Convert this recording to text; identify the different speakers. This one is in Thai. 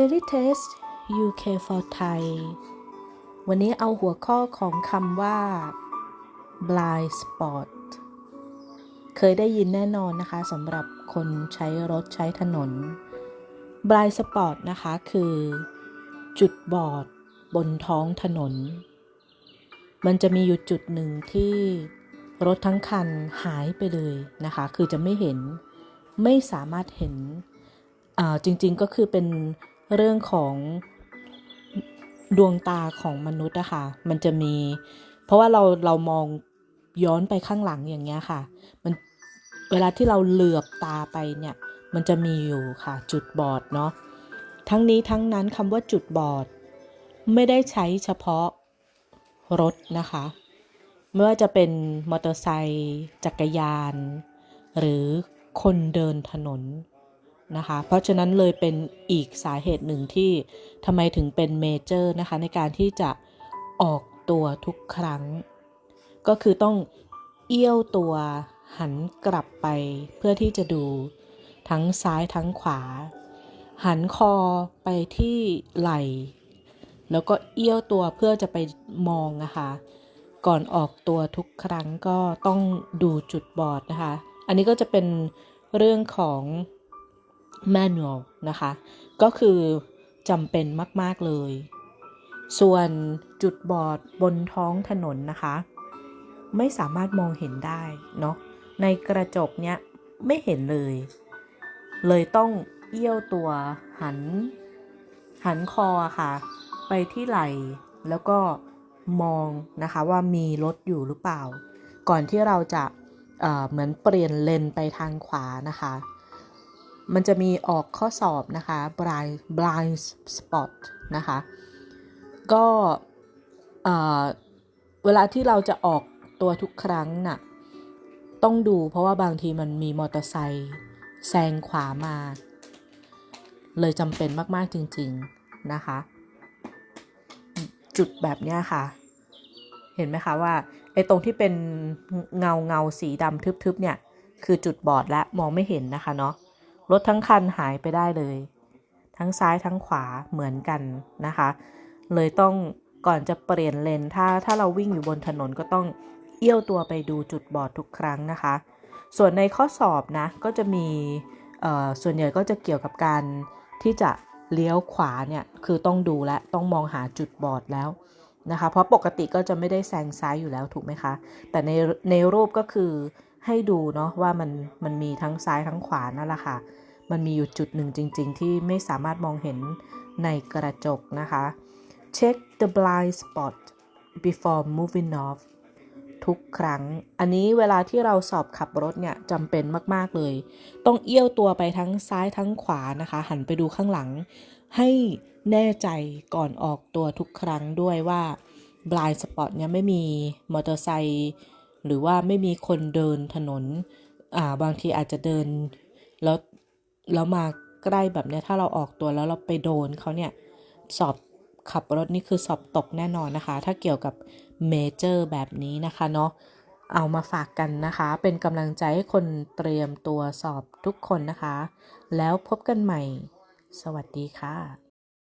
Speaker 1: f a i r y Test UK for Thai วันนี้เอาหัวข้อของคำว่า blind spot เคยได้ยินแน่นอนนะคะสำหรับคนใช้รถใช้ถนน blind spot นะคะคือ จุดบอดบนท้องถนน มันจะมีอยู่จุดหนึ่งที่รถทั้งคันหายไปเลยนะคะ คือจะไม่เห็นไม่สามารถเห็นจริงๆก็คือเป็น เรื่องของดวงตาของมนุษย์อะค่ะ มันจะมี เพราะว่าเราเรามองย้อนไปข้างหลังอย่างเงี้ยค่ะ มันเวลาที่เราเหลือบตาไปเนี่ย มันจะมีอยู่ค่ะ จุดบอดเนาะ ทั้งนี้ทั้งนั้นคำว่าจุดบอด ไม่ได้ใช้เฉพาะรถนะคะ ไม่ว่าจะเป็นมอเตอร์ไซค์จักรยาน หรือคนเดินถนน นะคะ เพราะฉะนั้นเลยเป็นอีกสาเหตุหนึ่งที่ทำไมถึงเป็นเมเจอร์นะคะในการที่จะออกตัวทุกครั้ง ก็คือต้องเอี้ยวตัวหันกลับไปเพื่อที่จะดูทั้งซ้ายทั้งขวา หันคอไปที่ไหล่แล้วก็เอี้ยวตัวเพื่อจะไปมองนะคะ ก่อนออกตัวทุกครั้งก็ต้องดูจุดบอดนะคะ อันนี้ก็จะเป็นเรื่องของ manual นะคะ ก็คือจำเป็นมาก ๆ เลย ส่วนจุดบอดบนท้องถนนนะคะ ไม่สามารถมองเห็นได้เนาะ ในกระจกเนี้ยไม่เห็นเลย เลยต้องเอี้ยวตัวหัน หันคอค่ะ ไปที่ไหล่แล้วก็มองนะคะว่ามีรถอยู่หรือเปล่า ก่อนที่เราจะเเหมือนเปลี่ยนเลนไปทางขวานะคะ มันจะมีออกข้อสอบนะคะ blind blind spot นะคะ ก็เอ่อเวลาที่เราจะออกตัวทุกครั้งน่ะ ต้องดูเพราะว่าบางทีมันมีมอเตอร์ไซค์แซงขวามา เลยจำเป็นมากๆจริง ๆ นะคะ จุดแบบนี้ค่ะ เห็นไหมคะว่าไอ้ตรงที่เป็นเงาเงาสีดำทึบๆเนี่ย คือจุดบอดและมองไม่เห็นนะคะเนาะ รถทั้งคันหายไปได้เลย ทั้งซ้ายทั้งขวาเหมือนกันนะคะ เลยต้องก่อนจะเปลี่ยนเลนถ้าถ้าเราวิ่งอยู่บนถนนก็ต้องเอี้ยวตัวไปดูจุดบอดทุกครั้งนะคะ ส่วนในข้อสอบนะก็จะมีส่วนใหญ่ก็จะเกี่ยวกับการที่จะเลี้ยวขวาเนี่ยคือต้องดูและต้องมองหาจุดบอดแล้วนะคะ เพราะปกติก็จะไม่ได้แซงซ้ายอยู่แล้วถูกไหมคะ แต่ในในรูปก็คือ ให้ดูเนาะว่ามันมันมีทั้งซ้ายทั้งขวานั่นแหละค่ะ มันมีอยู่จุดหนึ่งจริง ๆ ที่ไม่สามารถมองเห็นในกระจกนะคะ check the blind spot before moving off ทุกครั้ง อันนี้เวลาที่เราสอบขับรถเนี่ยจำเป็นมากๆเลย ต้องเอี้ยวตัวไปทั้งซ้ายทั้งขวานะคะ หันไปดูข้างหลัง ให้แน่ใจก่อนออกตัวทุกครั้งด้วยว่า blind spot เนี่ยไม่มีมอเตอร์ไซค์ หรือว่าไม่มีคนเดินถนนอ่าบางทีอาจจะเดิน แล้วแล้วมาใกล้แบบเนี้ยถ้าเราออกตัวแล้วเราไปโดนเขาเนี่ยสอบขับรถนี่คือสอบตกแน่นอนนะคะ ถ้าเกี่ยวกับเมเจอร์แบบนี้นะคะเนาะเอามาฝากกันนะคะ เป็นกำลังใจให้คนเตรียมตัวสอบทุกคนนะคะ แล้วพบกันใหม่ สวัสดีค่ะ